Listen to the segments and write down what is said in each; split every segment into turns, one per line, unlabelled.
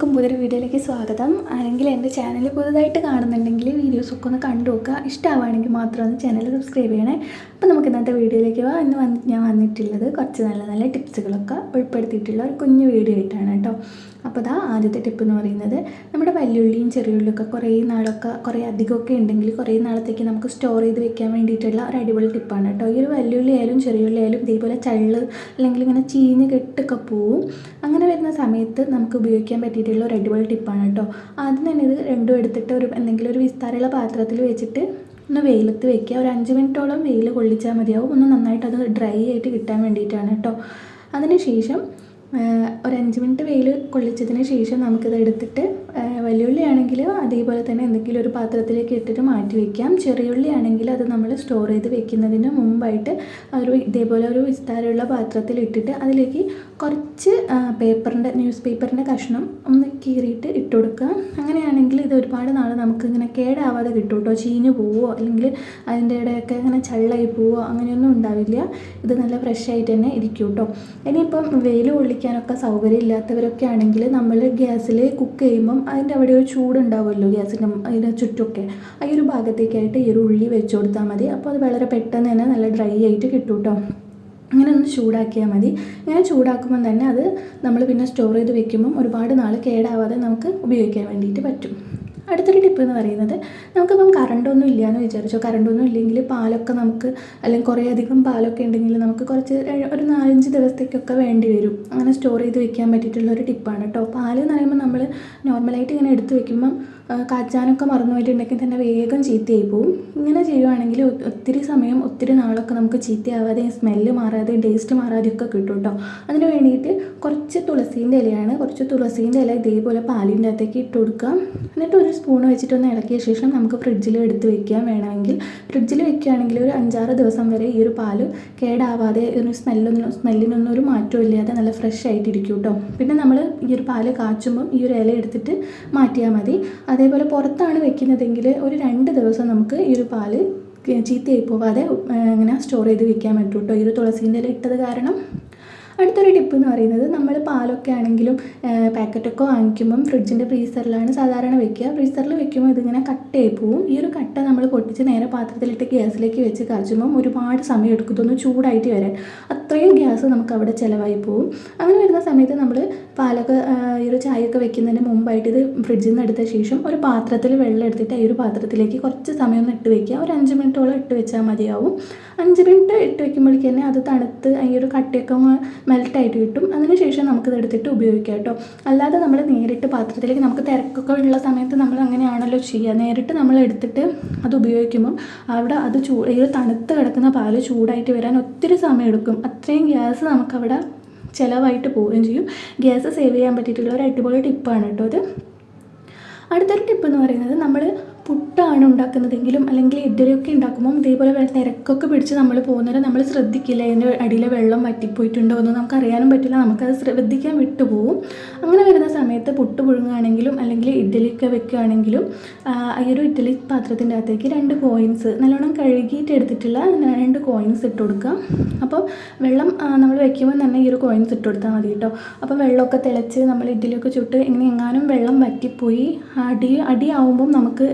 എല്ലാവർക്കും പുതിയൊരു വീഡിയോയിലേക്ക് സ്വാഗതം. അല്ലെങ്കിൽ എന്റെ ചാനൽ പുതുതായിട്ട് കാണുന്നുണ്ടെങ്കിൽ വീഡിയോസൊക്കെ ഒന്ന് കണ്ടു നോക്കുക. ഇഷ്ടമാവുകയാണെങ്കിൽ മാത്രം ഒന്ന് ചാനൽ സബ്സ്ക്രൈബ് ചെയ്യണേ. അപ്പോൾ നമുക്ക് ഇന്നത്തെ വീഡിയോയിലേക്ക് വാ. ഇന്ന് വന്ന് ഞാൻ വന്നിട്ടുള്ളത് കുറച്ച് നല്ല നല്ല ടിപ്സുകളൊക്കെ ഉൾപ്പെടുത്തിയിട്ടുള്ള ഒരു കുഞ്ഞു വീഡിയോ ആയിട്ടാണ് കേട്ടോ. അപ്പോൾ ഇതാ ആദ്യത്തെ ടിപ്പ് എന്ന് പറയുന്നത്. നമ്മുടെ വലിയുള്ളിയും ചെറിയുള്ളിയൊക്കെ കുറേ നാളൊക്കെ കുറേ അധികമൊക്കെ ഉണ്ടെങ്കിൽ കുറേ നാളത്തേക്ക് നമുക്ക് സ്റ്റോർ ചെയ്ത് വെക്കാൻ വേണ്ടിയിട്ടുള്ള ഒരു അടിപൊളി ടിപ്പാണ് കേട്ടോ. ഈ ഒരു വലിയുള്ളി ആയാലും ചെറിയുള്ളി ആയാലും ഇതേപോലെ ചള്ള് അല്ലെങ്കിൽ ഇങ്ങനെ ചീഞ്ഞ് കെട്ടൊക്കെ പോവും. അങ്ങനെ വരുന്ന സമയത്ത് നമുക്ക് ഉപയോഗിക്കാൻ പറ്റിയിട്ടുള്ള ഒരു അടിപൊളി ടിപ്പാണ് കേട്ടോ. ആദ്യം തന്നെ ഇത് രണ്ടും എടുത്തിട്ട് ഒരു എന്തെങ്കിലും ഒരു വിസ്താരമുള്ള പാത്രത്തിൽ വെച്ചിട്ട് ഒന്ന് വെയിലത്ത് വെക്കുക. ഒരു അഞ്ച് മിനിറ്റോളം വെയിൽ കൊള്ളിച്ചാൽ മതിയാവും. ഒന്ന് നന്നായിട്ട് അത് ഡ്രൈ ആയിട്ട് കിട്ടാൻ വേണ്ടിയിട്ടാണ് കേട്ടോ. അതിന് ശേഷം ഒരു അഞ്ച് മിനിറ്റ് വെയിൽ കൊള്ളിച്ചതിന് ശേഷം നമുക്കിത് എടുത്തിട്ട് വലിയുള്ളി ആണെങ്കിൽ അതേപോലെ തന്നെ എന്തെങ്കിലും ഒരു പാത്രത്തിലേക്ക് ഇട്ടിട്ട് മാറ്റി വയ്ക്കാം ചെറിയുള്ളി ആണെങ്കിൽ അത് നമ്മൾ സ്റ്റോർ ചെയ്ത് വെക്കുന്നതിന് മുമ്പായിട്ട് ഒരു ഇതേപോലെ ഒരു വിസ്താരമുള്ള പാത്രത്തിൽ ഇട്ടിട്ട് അതിലേക്ക് കുറച്ച് പേപ്പറിന്റെ ന്യൂസ് പേപ്പറിന്റെ കഷ്ണം ഒന്ന് കീറിയിട്ട് ഇട്ട് കൊടുക്കുക. അങ്ങനെയാണെങ്കിൽ ഇത് ഒരുപാട് നാൾ നമുക്ക് ഇങ്ങനെ കേടാവാതെ കിട്ടും കേട്ടോ. ചീഞ്ഞ് പോവോ അല്ലെങ്കിൽ അതിന്റെ ഇടയൊക്കെ ഇങ്ങനെ ചള്ളായി പോവോ അങ്ങനെയൊന്നും ഉണ്ടാവില്ല. ഇത് നല്ല ഫ്രഷ് ആയിട്ട് തന്നെ ഇരിക്കും കേട്ടോ. ഇനിയിപ്പം വെയിൽ കൊള്ളിക്കാനൊക്കെ സൗകര്യം ഇല്ലാത്തവരൊക്കെ ആണെങ്കിൽ നമ്മൾ ഗ്യാസിൽ കുക്ക് ചെയ്യുമ്പം അതിന്റെ അവിടെ ഒരു ചൂടുണ്ടാവുമല്ലോ ഗ്യാസിന്റെ അതിന്റെ ചുറ്റുമൊക്കെ ആ ഒരു ഭാഗത്തേക്കായിട്ട് ഈ ഒരു ഉള്ളി വെച്ച് കൊടുത്താൽ മതി. അപ്പോൾ അത് വളരെ പെട്ടെന്ന് തന്നെ നല്ല ഡ്രൈ ആയിട്ട് കിട്ടും കേട്ടോ. ഇങ്ങനെ ഒന്ന് ചൂടാക്കിയാൽ മതി. ഇങ്ങനെ ചൂടാക്കുമ്പം തന്നെ അത് നമ്മൾ പിന്നെ സ്റ്റോർ ചെയ്ത് വെക്കുമ്പം ഒരുപാട് നാൾ കേടാവാതെ നമുക്ക് ഉപയോഗിക്കാൻ വേണ്ടിയിട്ട് പറ്റും. അടുത്തൊരു ടിപ്പ് എന്ന് പറയുന്നത് നമുക്കിപ്പം കറണ്ടൊന്നും ഇല്ല എന്ന് വിചാരിച്ചോ. കറണ്ടൊന്നും ഇല്ലെങ്കിൽ പാലൊക്കെ നമുക്ക് അല്ലെങ്കിൽ കുറേ അധികം പാലൊക്കെ ഉണ്ടെങ്കിൽ നമുക്ക് കുറച്ച് ഒരു നാലഞ്ച് ദിവസത്തേക്കൊക്കെ വേണ്ടി വരും. അങ്ങനെ സ്റ്റോർ ചെയ്ത് വെക്കാൻ പറ്റിയിട്ടുള്ള ഒരു ടിപ്പാണ് കേട്ടോ പാൽ എന്ന് പറയുമ്പോൾ നമ്മൾ നോർമലായിട്ട് ഇങ്ങനെ എടുത്ത് വെക്കുമ്പം കാച്ചാനൊക്കെ മറന്നു പോയിട്ടുണ്ടെങ്കിൽ തന്നെ വേഗം ചീത്തയായി പോവും. ഇങ്ങനെ ചെയ്യുവാണെങ്കിൽ ഒത്തിരി സമയം ഒത്തിരി നാളൊക്കെ നമുക്ക് ചീത്തയാവാതെ സ്മെല്ല് മാറാതെ ടേസ്റ്റ് മാറാതെയൊക്കെ കിട്ടും കേട്ടോ അതിന് വേണ്ടിയിട്ട് കുറച്ച് തുളസീന്റെ ഇലയാണ് കുറച്ച് തുളസീന്റെ ഇല ഇതേപോലെ പാലിന്റെ അകത്തേക്ക് ഇട്ട് കൊടുക്കുക. എന്നിട്ട് ഒരു സ്പൂൺ വെച്ചിട്ടൊന്ന് ഇളക്കിയ ശേഷം നമുക്ക് ഫ്രിഡ്ജിൽ എടുത്ത് വെക്കാം വേണമെങ്കിൽ ഫ്രിഡ്ജിൽ വെക്കുകയാണെങ്കിൽ ഒരു അഞ്ചാറ് ദിവസം വരെ ഈ ഒരു പാൽ കേടാവാതെ ഒരു സ്മെല്ലൊന്നും സ്മെല്ലിനൊന്നും ഒരു മാറ്റവും ഇല്ലാതെ നല്ല ഫ്രഷ് ആയിട്ടിരിക്കും കേട്ടോ പിന്നെ നമ്മൾ ഈ ഒരു പാൽ കാച്ചുമ്പം ഈ ഒരു ഇല എടുത്തിട്ട് മാറ്റിയാൽ മതി. അതേപോലെ പുറത്താണ് വെക്കുന്നതെങ്കിൽ ഒരു രണ്ട് ദിവസം നമുക്ക് ഈ ഒരു പാൽ ചീത്തയായി പോവാതെ ഇങ്ങനെ സ്റ്റോർ ചെയ്ത് വെക്കാൻ പറ്റും കേട്ടോ ഈ ഒരു തുളസീന്റെ ഇല ഇട്ടത് കാരണം അടുത്തൊരു ടിപ്പ് എന്ന് പറയുന്നത് നമ്മൾ പാലൊക്കെ ആണെങ്കിലും പാക്കറ്റൊക്കെ വാങ്ങിക്കുമ്പം ഫ്രിഡ്ജിന്റെ ഫ്രീസറിലാണ് സാധാരണ വെക്കുക. ഫ്രീസറിൽ വെക്കുമ്പോൾ ഇതിങ്ങനെ കട്ടയായി പോവും. ഈ ഒരു കട്ട നമ്മൾ പൊട്ടിച്ച് നേരെ പാത്രത്തിലിട്ട് ഗ്യാസിലേക്ക് വെച്ച് കാച്ചുമ്പം ഒരുപാട് സമയം എടുക്കും. ഇതൊന്ന് ചൂടായിട്ട് വരാൻ. അത്രയും ഗ്യാസ് നമുക്ക് അവിടെ ചിലവായി പോവും. അങ്ങനെ വരുന്ന സമയത്ത് നമ്മൾ പാലൊക്കെ ഈ ഒരു ചായയൊക്കെ വെക്കുന്നതിന് മുമ്പായിട്ട് ഇത് ഫ്രിഡ്ജിൽ നിന്ന് എടുത്ത ശേഷം ഒരു പാത്രത്തിൽ വെള്ളം എടുത്തിട്ട് ഈ ഒരു പാത്രത്തിലേക്ക് കുറച്ച് സമയം ഒന്ന് ഇട്ട് വെക്കുക. ഒരു അഞ്ച് മിനിറ്റോളം ഇട്ട് വെച്ചാൽ മതിയാവും. അഞ്ച് മിനിറ്റ് ഇട്ട് വെക്കുമ്പോഴേക്ക് തന്നെ അത് തണുത്ത് ഈ ഒരു കട്ടയൊക്കെ മെൽട്ടായിട്ട് കിട്ടും. അതിനുശേഷം നമുക്കിത് എടുത്തിട്ട് ഉപയോഗിക്കാം കേട്ടോ. അല്ലാതെ നമ്മൾ നേരിട്ട് പാത്രത്തിലേക്ക് നമുക്ക് തിരക്കൊക്കെ ഉള്ള സമയത്ത് നമ്മൾ അങ്ങനെയാണല്ലോ ചെയ്യുക. നേരിട്ട് നമ്മൾ എടുത്തിട്ട് അത് ഉപയോഗിക്കുമ്പം അവിടെ അത് ചൂ ഈ തണുത്ത് കിടക്കുന്ന പാൽ ചൂടായിട്ട് വരാൻ ഒത്തിരി സമയം എടുക്കും. അത്രയും ഗ്യാസ് നമുക്കവിടെ ചിലവായിട്ട് പോവുകയും ചെയ്യും. ഗ്യാസ് സേവ് ചെയ്യാൻ പറ്റിയിട്ടുള്ള ഒരു അടിപൊളി ടിപ്പാണ് കേട്ടോ അത് അടുത്തൊരു ടിപ്പ് എന്ന് പറയുന്നത് നമ്മൾ പുട്ടാണ് ഉണ്ടാക്കുന്നതെങ്കിലും അല്ലെങ്കിൽ ഇഡ്ഡലിയൊക്കെ ഉണ്ടാക്കുമ്പോൾ ഇതേപോലെ നിരക്കൊക്കെ പിടിച്ച് നമ്മൾ പോകുന്നവരെ നമ്മൾ ശ്രദ്ധിക്കില്ല. അതിന്റെ അടിയിലെ വെള്ളം വറ്റിപ്പോയിട്ടുണ്ടോ എന്ന് നമുക്ക് അറിയാനും പറ്റില്ല. നമുക്കത് ശ്രദ്ധിക്കാൻ വിട്ടുപോകും അങ്ങനെ വരുന്ന സമയത്ത് പുട്ട് പുഴുങ്ങുകയാണെങ്കിലും അല്ലെങ്കിൽ ഇഡ്ഡലിയൊക്കെ വെക്കുകയാണെങ്കിലും ഈ ഒരു ഇഡ്ഡലി പാത്രത്തിന്റെ അകത്തേക്ക് രണ്ട് കോയിൻസ് നല്ലോണം കഴുകിയിട്ട് എടുത്തിട്ടുള്ള രണ്ട് കോയിൻസ് ഇട്ട് കൊടുക്കുക. അപ്പോൾ വെള്ളം നമ്മൾ വെക്കുമ്പോൾ തന്നെ ഈ ഒരു കോയിൻസ് ഇട്ട് കൊടുത്താൽ മതി കേട്ടോ. അപ്പോൾ വെള്ളമൊക്കെ തിളച്ച് നമ്മൾ ഇഡ്ഡലിയൊക്കെ ചുട്ട് ഇങ്ങനെ എങ്ങാനും വെള്ളം വറ്റിപ്പോയി. അടി അടിയാവുമ്പം നമുക്ക്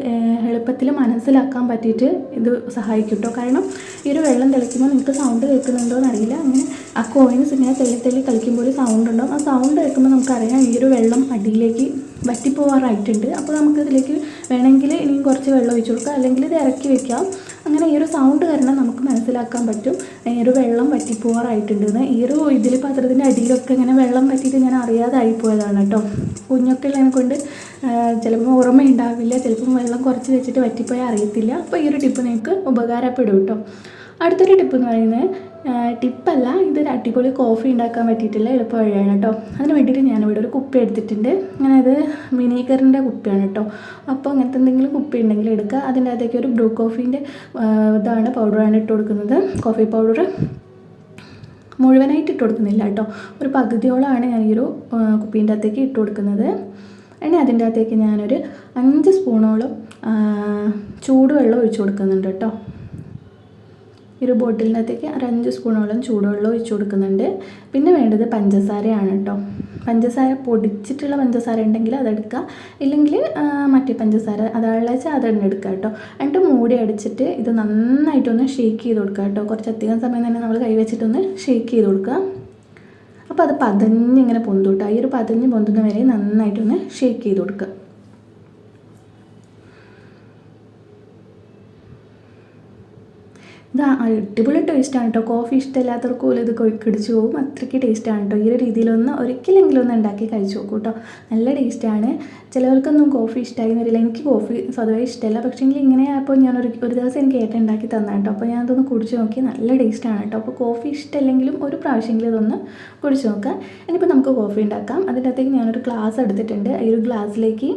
എളുപ്പത്തിൽ മനസ്സിലാക്കാൻ പറ്റിയിട്ട് ഇത് സഹായിക്കും കേട്ടോ കാരണം ഈ ഒരു വെള്ളം തെളിക്കുമ്പോൾ നിങ്ങൾക്ക് സൗണ്ട് കേൾക്കുന്നുണ്ടോ എന്നറിയില്ല. അങ്ങനെ ആ കോയിൻസ് ഇങ്ങനെ തെളി തെളി കളിക്കുമ്പോൾ ഒരു സൗണ്ട് ഉണ്ടാവും. ആ സൗണ്ട് കേൾക്കുമ്പോൾ നമുക്കറിയാം ഈ ഒരു വെള്ളം അടിയിലേക്ക് വറ്റിപ്പോവാറായിട്ടുണ്ട്. അപ്പോൾ നമുക്കിതിലേക്ക് വേണമെങ്കിൽ ഇനിയും കുറച്ച് വെള്ളം ഒഴിച്ചു കൊടുക്കുക അല്ലെങ്കിൽ ഇത് ഇറക്കി വെക്കാം. അങ്ങനെ ഈ ഒരു സൗണ്ട് കാരണം നമുക്ക് മനസ്സിലാക്കാൻ പറ്റും. ഈ ഒരു വെള്ളം വറ്റിപ്പോവാറായിട്ടുണ്ടെന്ന്. ഈ ഒരു ഇതിൽ പാത്രത്തിന്റെ അടിയിലൊക്കെ ഇങ്ങനെ വെള്ളം വറ്റിയിട്ട് ഞാൻ അറിയാതെ ആയിപ്പോയതാണ് കേട്ടോ. കുഞ്ഞൊക്കെ ഉള്ളതിനെ കൊണ്ട് ചിലപ്പോൾ ഓർമ്മയുണ്ടാവില്ല ചിലപ്പം വെള്ളം കുറച്ച് വെച്ചിട്ട് വറ്റിപ്പോയാൽ അറിയത്തില്ല. അപ്പോൾ ഈ ഒരു ടിപ്പ് നിങ്ങൾക്ക് ഉപകാരപ്പെടും കേട്ടോ അടുത്തൊരു ടിപ്പ് എന്ന് പറയുന്നത് ടിപ്പല്ല ഇതൊരു അടിപൊളി കോഫി ഉണ്ടാക്കാൻ പറ്റിയിട്ടുള്ള എളുപ്പ വഴിയാണ് കേട്ടോ അതിന് വേണ്ടിയിട്ട് ഞാനിവിടെ ഒരു കുപ്പി എടുത്തിട്ടുണ്ട്. അങ്ങനെ ഇത് വിനീഗറിന്റെ കുപ്പിയാണ് കേട്ടോ അപ്പോൾ അങ്ങനത്തെ എന്തെങ്കിലും കുപ്പി ഉണ്ടെങ്കിൽ എടുക്കുക. അതിന്റെ അകത്തേക്ക് ഒരു ബ്രൂ കോഫീന്റെ ഇതാണ് പൗഡറാണ് ഇട്ട് കൊടുക്കുന്നത്. കോഫി പൗഡർ മുഴുവനായിട്ട് ഇട്ട് കൊടുക്കുന്നില്ല കേട്ടോ ഒരു പകുതിയോളമാണ് ഞാൻ ഈ ഒരു കുപ്പീന്റെ അകത്തേക്ക് ഇട്ട് കൊടുക്കുന്നത്. ഇനി അതിന്റെ അകത്തേക്ക് ഞാനൊരു അഞ്ച് സ്പൂണോളം ചൂടുവെള്ളം ഒഴിച്ചു കൊടുക്കുന്നുണ്ട് കേട്ടോ. ഒരു ബോട്ടിലിനകത്തേക്ക് ഒരു അഞ്ച് സ്പൂണോളം ചൂടുവെള്ളം ഒഴിച്ചു കൊടുക്കുന്നുണ്ട്. പിന്നെ വേണ്ടത് പഞ്ചസാരയാണ് കേട്ടോ. പഞ്ചസാര പൊടിച്ചിട്ടുള്ള പഞ്ചസാര ഉണ്ടെങ്കിൽ അതെടുക്കുക ഇല്ലെങ്കിൽ മറ്റേ പഞ്ചസാര അതാണെന്ന് വെച്ചാൽ അതെണ്ണ എടുക്കുക കേട്ടോ. എന്നിട്ട് മൂടി അടിച്ചിട്ട് ഇത് നന്നായിട്ടൊന്ന് ഷേക്ക് ചെയ്ത് കൊടുക്കുക കേട്ടോ. കുറച്ചധികം സമയം തന്നെ നമ്മൾ കൈ വെച്ചിട്ടൊന്ന് ഷേക്ക് ചെയ്ത് കൊടുക്കുക. അപ്പോൾ അത് പതഞ്ഞിങ്ങനെ പൊന്തൂട്ടുക ഈ ഒരു പതഞ്ഞ് പൊന്തുന്ന വരെ നന്നായിട്ടൊന്ന് ഷേക്ക് ചെയ്ത് കൊടുക്കുക ഇത് അടിപൊളി ടേസ്റ്റാണ് കേട്ടോ കോഫി ഇഷ്ടമില്ലാത്തവർക്ക് പോലും ഇത് കൊടിച്ചു പോകും. അത്രയ്ക്ക് ടേസ്റ്റാണ് കേട്ടോ ഈ ഒരു രീതിയിലൊന്ന് ഒരിക്കലെങ്കിലും ഒന്ന് ഉണ്ടാക്കി കഴിച്ചു നോക്കൂ കേട്ടോ നല്ല ടേസ്റ്റാണ് ചിലവർക്കൊന്നും കോഫി ഇഷ്ടമായി വരില്ല എനിക്ക് കോഫി സ്വതവേ ഇഷ്ടമല്ല പക്ഷേങ്കിൽ ഇങ്ങനെ ആയപ്പോൾ ഞാൻ ഒരു ഒരു ദിവസം എനിക്ക് ഏട്ടൻ ഉണ്ടാക്കി തന്നെ കേട്ടോ അപ്പോൾ ഞാൻ അതൊന്ന് കുടിച്ച് നോക്കി. നല്ല ടേസ്റ്റാണ് കേട്ടോ അപ്പോൾ കോഫി ഇഷ്ടമല്ലെങ്കിലും ഒരു പ്രാവശ്യമെങ്കിലും ഇതൊന്ന് കുടിച്ച് നോക്കാം. ഇനിയിപ്പോൾ നമുക്ക് കോഫി ഉണ്ടാക്കാം. അതിന്റെ അകത്തേക്ക് ഞാനൊരു ഗ്ലാസ് എടുത്തിട്ടുണ്ട്. ഈ ഒരു ഗ്ലാസ്സിലേക്ക്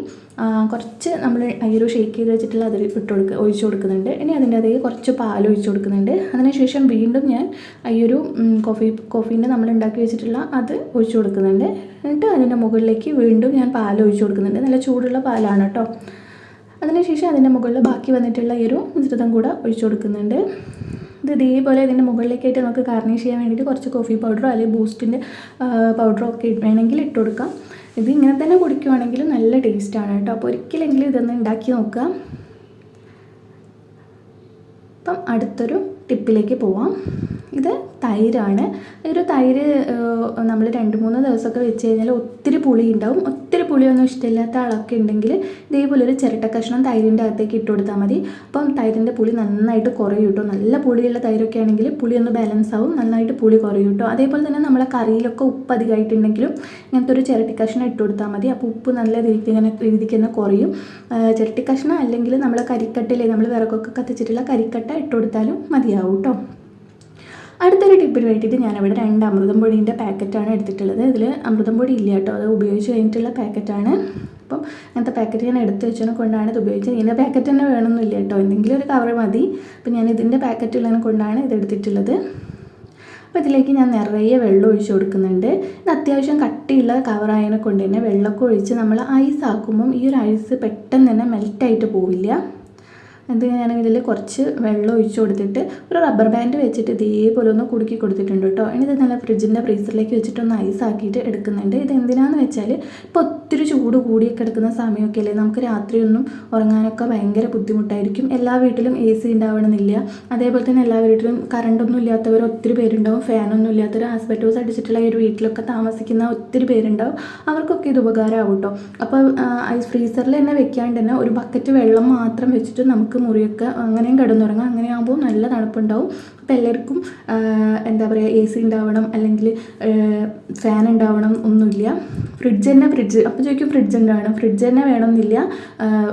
കുറച്ച് നമ്മൾ അയ്യൊരു ഷേക്ക് ചെയ്ത് വെച്ചിട്ടുള്ള അതിൽ ഇട്ട് കൊടുക്കുക ഒഴിച്ചു കൊടുക്കുന്നുണ്ട്. ഇനി അതിന്റെ അതിൽ കുറച്ച് പാൽ ഒഴിച്ചു കൊടുക്കുന്നുണ്ട്. അതിനുശേഷം വീണ്ടും ഞാൻ അയ്യൊരു കോഫി കോഫീന്റെ നമ്മൾ ഉണ്ടാക്കി വെച്ചിട്ടുള്ള അത് ഒഴിച്ചു കൊടുക്കുന്നുണ്ട്. എന്നിട്ട് അതിന്റെ മുകളിലേക്ക് വീണ്ടും ഞാൻ പാൽ ഒഴിച്ചു കൊടുക്കുന്നുണ്ട്. നല്ല ചൂടുള്ള പാലാണ് കേട്ടോ അതിനുശേഷം അതിന്റെ മുകളിൽ ബാക്കി വന്നിട്ടുള്ള ഈ ഒരു മിശ്രിതം കൂടെ ഒഴിച്ചു കൊടുക്കുന്നുണ്ട്. ഇത് ഇതേപോലെ ഇതിന്റെ മുകളിലേക്കായിട്ട് നമുക്ക് ഗാർണിഷ് ചെയ്യാൻ വേണ്ടിയിട്ട് കുറച്ച് കോഫി പൗഡറോ അല്ലെങ്കിൽ ബൂസ്റ്റിന്റെ പൗഡറോ ഒക്കെ വേണമെങ്കിൽ ഇട്ട് കൊടുക്കാം. ഇത് ഇങ്ങനെ തന്നെ കുടിക്കുവാണെങ്കിൽ നല്ല ടേസ്റ്റാണ് കേട്ടോ. അപ്പോൾ ഒരിക്കലെങ്കിലും ഇതൊന്ന് ഉണ്ടാക്കി നോക്കുക. അപ്പം അടുത്തൊരു ടിപ്പിലേക്ക് പോവാം. ഇത് തൈരാണ്. ഒരു തൈര് നമ്മൾ രണ്ട് മൂന്ന് ദിവസമൊക്കെ വെച്ച് കഴിഞ്ഞാൽ ഒത്തിരി പുളി ഉണ്ടാവും. ഒത്തിരി പുളിയൊന്നും ഇഷ്ടമില്ലാത്ത ആളൊക്കെ ഉണ്ടെങ്കിൽ ഇതേപോലെ ഒരു ചിരട്ട കഷ്ണം തൈരിന്റെ അകത്തേക്ക് ഇട്ട് കൊടുത്താൽ മതി. അപ്പം തൈരിന്റെ പുളി നന്നായിട്ട് കുറയും കേട്ടോ. നല്ല പുളിയുള്ള തൈരൊക്കെ ആണെങ്കിൽ പുളി ഒന്ന് ബാലൻസ് ആവും. നന്നായിട്ട് പുളി കുറയും കേട്ടോ. അതേപോലെ തന്നെ നമ്മളെ കറിയിലൊക്കെ ഉപ്പ് അധികമായിട്ടുണ്ടെങ്കിലും ഇങ്ങനത്തെ ഒരു ചിരട്ടി കഷ്ണം ഇട്ട് കൊടുത്താൽ മതി. അപ്പോൾ ഉപ്പ് നല്ല രീതിക്ക് ഇങ്ങനെ രീതിക്ക് തന്നെ കുറയും. ചിരട്ടി കഷ്ണം അല്ലെങ്കിൽ നമ്മളെ കരിക്കട്ടയിലെ നമ്മൾ വിറകൊക്കെ കത്തിച്ചിട്ടുള്ള കരിക്കട്ട ഇട്ട് കൊടുത്താലും മതിയാവും. കേട്ടോ അടുത്തൊരു ടിപ്പിന് വേണ്ടിയിട്ട് ഞാനിവിടെ രണ്ട് അമൃതം പൊടീന്റെ പാക്കറ്റാണ് എടുത്തിട്ടുള്ളത്. ഇതിൽ അമൃതം പൊടി ഇല്ല കേട്ടോ. അത് ഉപയോഗിച്ച് കഴിഞ്ഞിട്ടുള്ള പാക്കറ്റാണ്. അപ്പം അങ്ങനത്തെ പാക്കറ്റ് ഞാൻ എടുത്ത് വെച്ചതിനെ കൊണ്ടാണ് ഇത് ഉപയോഗിച്ചത്. ഇതിന്റെ പാക്കറ്റ് തന്നെ വേണമെന്നില്ല കേട്ടോ. എന്തെങ്കിലും ഒരു കവർ മതി. അപ്പം ഞാൻ ഇതിന്റെ പാക്കറ്റുള്ളതിനെ കൊണ്ടാണ് ഇത് എടുത്തിട്ടുള്ളത്. അപ്പോൾ ഇതിലേക്ക് ഞാൻ നിറയെ വെള്ളം ഒഴിച്ച് കൊടുക്കുന്നുണ്ട്. ഇത് അത്യാവശ്യം കട്ടിയുള്ള കവറായതിനെ കൊണ്ട് തന്നെ വെള്ളമൊക്കെ ഒഴിച്ച് നമ്മൾ ഐസ് ആക്കുമ്പം ഈ ഒരു ഐസ് പെട്ടെന്ന് തന്നെ മെൽറ്റായിട്ട് പോവില്ല. എന്നിട്ട് ഞാൻ ഇതിൽ കുറച്ച് വെള്ളം ഒഴിച്ച് കൊടുത്തിട്ട് ഒരു റബ്ബർ ബാൻഡ് വെച്ചിട്ട് ഇതേപോലെ ഒന്ന് കുടുക്കി കൊടുത്തിട്ടുണ്ട് കേട്ടോ. ഇനി ഇത് നല്ല ഫ്രിഡ്ജിന്റെ ഫ്രീസറിലേക്ക് വെച്ചിട്ട് ഒന്ന് ഐസ് ആക്കിയിട്ട് എടുക്കുന്നുണ്ട്. ഇത് എന്തിനാന്ന് വെച്ചാൽ ഇപ്പോൾ ഒത്തിരി ചൂട് കൂടിയൊക്കെ എടുക്കുന്ന സമയമൊക്കെ അല്ലേ? നമുക്ക് രാത്രിയൊന്നും ഉറങ്ങാനൊക്കെ ഭയങ്കര ബുദ്ധിമുട്ടായിരിക്കും. എല്ലാ വീട്ടിലും എ സി ഉണ്ടാവണമെന്നില്ല. അതേപോലെ തന്നെ എല്ലാ വീട്ടിലും കറണ്ടൊന്നും ഇല്ലാത്തവർ ഒത്തിരി പേരുണ്ടാവും. ഫാനൊന്നും ഇല്ലാത്തവർ ആസ്പെറ്റോസ് അടിച്ചിട്ടുള്ള ഒരു വീട്ടിലൊക്കെ താമസിക്കുന്ന ഒത്തിരി പേരുണ്ടാവും. അവർക്കൊക്കെ ഇത് ഉപകാരമാവും കേട്ടോ. അപ്പോൾ ഐസ് ഫ്രീസറിൽ തന്നെ വെക്കാണ്ട് തന്നെ ഒരു ബക്കറ്റ് വെള്ളം മാത്രം വെച്ചിട്ട് നമുക്ക് മുറിയൊക്കെ അങ്ങനെയും കിടന്നുറങ്ങാം. അങ്ങനെ ആകുമ്പോൾ നല്ല തണുപ്പുണ്ടാവും. അപ്പോൾ എല്ലാവർക്കും എന്താ പറയുക എ സി ഉണ്ടാവണം അല്ലെങ്കിൽ ഫാൻ ഉണ്ടാവണം ഒന്നുമില്ല ഫ്രിഡ്ജ് തന്നെ ഫ്രിഡ്ജ് അപ്പോൾ ചോദിക്കും ഫ്രിഡ്ജ് ഉണ്ടാവണം ഫ്രിഡ്ജ് തന്നെ വേണമെന്നില്ല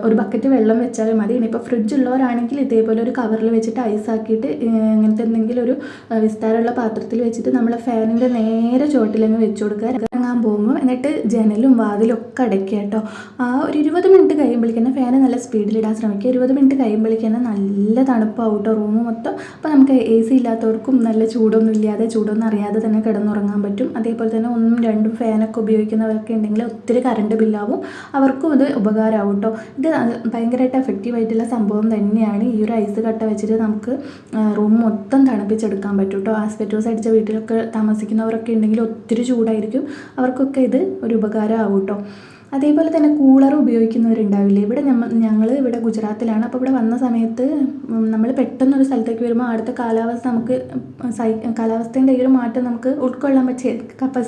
ഒരു ബക്കറ്റ് വെള്ളം വെച്ചാൽ മതി. ഇനിയിപ്പോൾ ഫ്രിഡ്ജ് ഉള്ളവരാണെങ്കിൽ ഇതേപോലെ ഒരു കവറിൽ വെച്ചിട്ട് ഐസാക്കിയിട്ട് ഇങ്ങനത്തെ എന്തെങ്കിലും ഒരു വിസ്താരമുള്ള പാത്രത്തിൽ വെച്ചിട്ട് നമ്മൾ ഫാനിന്റെ നേരെ ചോട്ടിലങ്ങ് വെച്ച് കൊടുക്കുക. ഇറങ്ങാൻ പോകുമ്പോൾ എന്നിട്ട് ജനലും വാതിലും ഒക്കെ അടയ്ക്കുക കേട്ടോ ആ ഒരു ഇരുപത് മിനിറ്റ് കഴിയുമ്പോഴേക്കും ഫാൻ നല്ല സ്പീഡിലിടാൻ ശ്രമിക്കുക. ഇരുപത് മിനിറ്റ് കഴിയുമ്പോഴേക്കും നല്ല തണുപ്പാവും കേട്ടോ റൂം മൊത്തം. അപ്പോൾ നമുക്ക് എ സി ഇല്ലാത്തവർക്കും നല്ല ചൂടൊന്നും ഇല്ലാതെ ചൂടൊന്നും അറിയാതെ തന്നെ കിടന്നുറങ്ങാൻ പറ്റും. അതേപോലെ തന്നെ ഒന്നും രണ്ടും ഫാനൊക്കെ ഉപയോഗിക്കുന്നവരൊക്കെ ഉണ്ടെങ്കിൽ ഒത്തിരി കറണ്ട് ബില്ലാവും അവർക്കും ഇത് ഉപകാരമാവും കേട്ടോ ഇത് ഭയങ്കരമായിട്ട് എഫക്റ്റീവായിട്ടുള്ള സംഭവം തന്നെയാണ്. ഈ ഒരു ഐസ് കട്ട വെച്ചിട്ട് നമുക്ക് റൂം മൊത്തം തണുപ്പിച്ചെടുക്കാൻ പറ്റും കേട്ടോ ആസ്പെറ്റോസ് അടിച്ച വീട്ടിലൊക്കെ താമസിക്കുന്നവരൊക്കെ ഉണ്ടെങ്കിൽ ഒത്തിരി ചൂടായിരിക്കും. അവർക്കൊക്കെ ഇത് ഒരു ഉപകാരമാവും കേട്ടോ അതേപോലെ തന്നെ കൂളർ ഉപയോഗിക്കുന്നവരുണ്ടാവില്ലേ? ഇവിടെ നമ്മൾ ഞങ്ങൾ ഇവിടെ ഗുജറാത്തിലാണ്. അപ്പോൾ ഇവിടെ വന്ന സമയത്ത് നമ്മൾ പെട്ടെന്ന് ഒരു സ്ഥലത്തേക്ക് വരുമ്പോൾ അവിടുത്തെ കാലാവസ്ഥ നമുക്ക് സഹി കാലാവസ്ഥേന്റെ ഈ ഒരു മാറ്റം നമുക്ക് ഉൾക്കൊള്ളാൻ പറ്റിയ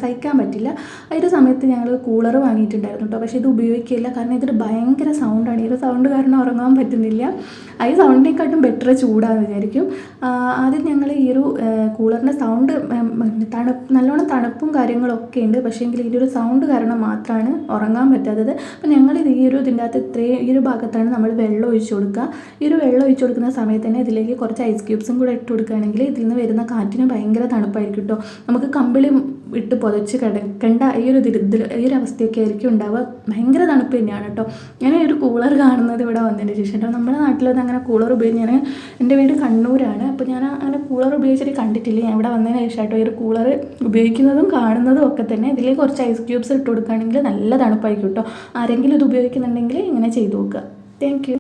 സഹിക്കാൻ പറ്റില്ല. ആ ഒരു സമയത്ത് ഞങ്ങൾ കൂളർ വാങ്ങിയിട്ടുണ്ടായിരുന്നു കേട്ടോ. പക്ഷേ ഇത് ഉപയോഗിക്കില്ല കാരണം ഇതൊരു ഭയങ്കര സൗണ്ടാണ് ഈ ഒരു സൗണ്ട് കാരണം ഉറങ്ങാൻ പറ്റുന്നില്ല. ആ ഈ സൗണ്ടിനെക്കാട്ടും ബെറ്റർ ചൂടാന്ന് വിചാരിക്കും. ആദ്യം ഞങ്ങൾ ഈ ഒരു കൂളറിന്റെ സൗണ്ട് തണുപ്പ് നല്ലോണം തണുപ്പും കാര്യങ്ങളൊക്കെ ഉണ്ട്. പക്ഷേ എങ്കിൽ ഇതിന്റെ ഒരു സൗണ്ട് കാരണം മാത്രമാണ് ഉറങ്ങാൻ പറ്റാത്തത്. അപ്പോൾ ഞങ്ങൾ ഈ ഒരു ഇതിന്റെ അകത്ത് ഇത്രയും ഈ ഒരു ഭാഗത്താണ് നമ്മൾ വെള്ളം ഒഴിച്ചു കൊടുക്കുക. ഈ ഒരു വെള്ളം ഒഴിച്ചു കൊടുക്കുന്ന സമയത്ത് തന്നെ ഇതിലേക്ക് കുറച്ച് ഐസ് ക്യൂബ്സും കൂടെ ഇട്ട് കൊടുക്കുകയാണെങ്കിൽ ഇതിൽ നിന്ന് വരുന്ന കാറ്റിന് ഭയങ്കര തണുപ്പായിരിക്കും കേട്ടോ നമുക്ക് കമ്പിളി ഇട്ട് പുതച്ച് കിടക്കേണ്ട ഈ ഒരു ഇതിൽ ഈ ഒരു അവസ്ഥയൊക്കെ ആയിരിക്കും ഉണ്ടാവുക. ഭയങ്കര തണുപ്പ് തന്നെയാണ് കേട്ടോ. ഞാൻ ഒരു കൂളർ കാണുന്നത് ഇവിടെ വന്നതിന് ശേഷം കേട്ടോ. നമ്മുടെ നാട്ടിലൊന്നും അങ്ങനെ കൂളർ ഉപയോഗിച്ച് ഞാൻ എന്റെ വീട് കണ്ണൂരാണ്. അപ്പോൾ ഞാൻ അങ്ങനെ കൂളർ ഉപയോഗിച്ചിട്ട് കണ്ടിട്ടില്ല. ഞാൻ ഇവിടെ വന്നതിന് ശേഷം കേട്ടോ ഈ ഒരു കൂളർ ഉപയോഗിക്കുന്നതും കാണുന്നതും ഒക്കെ തന്നെ ഇതിലേക്ക് കുറച്ച് ഐസ് ക്യൂബ്സ് ഇട്ട് കൊടുക്കുകയാണെങ്കിൽ നല്ല തണുപ്പായിരിക്കും കേട്ടോ. ആരെങ്കിലും ഇത് ഉപയോഗിക്കുന്നുണ്ടെങ്കിൽ ഇങ്ങനെ ചെയ്തു നോക്കുക. താങ്ക്